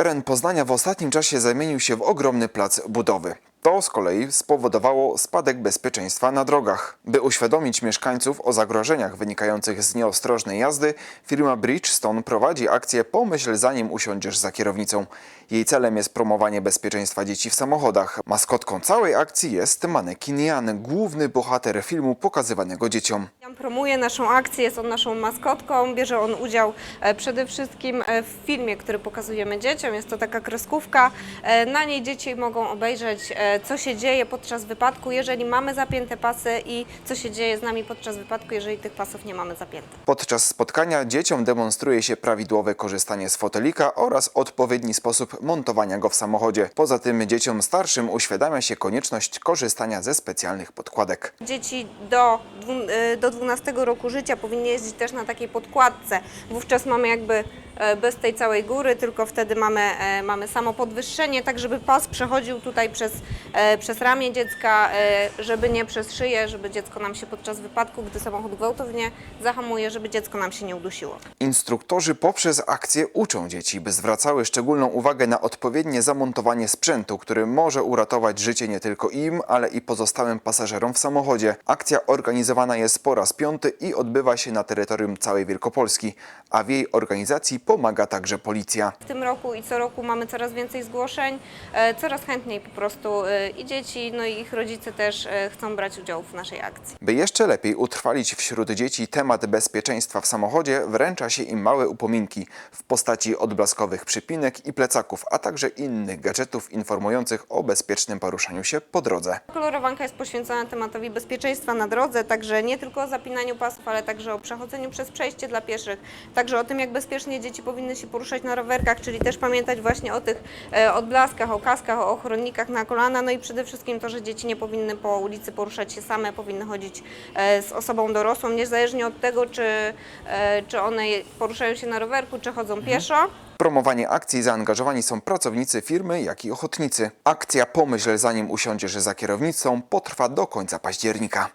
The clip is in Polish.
Teren Poznania w ostatnim czasie zamienił się w ogromny plac budowy. To z kolei spowodowało spadek bezpieczeństwa na drogach. By uświadomić mieszkańców o zagrożeniach wynikających z nieostrożnej jazdy, firma Bridgestone prowadzi akcję Pomyśl zanim usiądziesz za kierownicą. Jej celem jest promowanie bezpieczeństwa dzieci w samochodach. Maskotką całej akcji jest manekin Jan, główny bohater filmu pokazywanego dzieciom. Promuje naszą akcję, jest on naszą maskotką. Bierze on udział e, przede wszystkim e, w filmie, który pokazujemy dzieciom. Jest to taka kreskówka. E, Na niej dzieci mogą obejrzeć, co się dzieje podczas wypadku, jeżeli mamy zapięte pasy i co się dzieje z nami podczas wypadku, jeżeli tych pasów nie mamy zapiętych. Podczas spotkania dzieciom demonstruje się prawidłowe korzystanie z fotelika oraz odpowiedni sposób montowania go w samochodzie. Poza tym dzieciom starszym uświadamia się konieczność korzystania ze specjalnych podkładek. Dzieci do, do 12 roku życia powinny jeździć też na takiej podkładce. Wówczas mamy jakby e, bez tej całej góry, tylko wtedy mamy, e, mamy samo podwyższenie, tak żeby pas przechodził tutaj przez, e, przez ramię dziecka, żeby nie przez szyję, żeby dziecko nam się podczas wypadku, gdy samochód gwałtownie zahamuje, żeby dziecko nam się nie udusiło. Instruktorzy poprzez akcję uczą dzieci, by zwracały szczególną uwagę na odpowiednie zamontowanie sprzętu, który może uratować życie nie tylko im, ale i pozostałym pasażerom w samochodzie. Akcja organizowana jest po raz i odbywa się na terytorium całej Wielkopolski, a w jej organizacji pomaga także policja. W tym roku i co roku mamy coraz więcej zgłoszeń, e, coraz chętniej po prostu e, i dzieci, no i ich rodzice też e, chcą brać udział w naszej akcji. By jeszcze lepiej utrwalić wśród dzieci temat bezpieczeństwa w samochodzie, wręcza się im małe upominki w postaci odblaskowych przypinek i plecaków, a także innych gadżetów informujących o bezpiecznym poruszaniu się po drodze. Kolorowanka jest poświęcona tematowi bezpieczeństwa na drodze, także nie tylko o zapinaniu pasów, ale także o przechodzeniu przez przejście dla pieszych, także o tym, jak bezpiecznie dzieci powinny się poruszać na rowerkach, czyli też pamiętać właśnie o tych e, odblaskach, o kaskach, o ochronnikach na kolana, no i przede wszystkim to, że dzieci nie powinny po ulicy poruszać się same, powinny chodzić e, z osobą dorosłą, niezależnie od tego, czy, e, czy one poruszają się na rowerku, czy chodzą pieszo. W promowanie akcji zaangażowani są pracownicy firmy, jak i ochotnicy. Akcja Pomyśl zanim usiądziesz za kierownicą potrwa do końca października.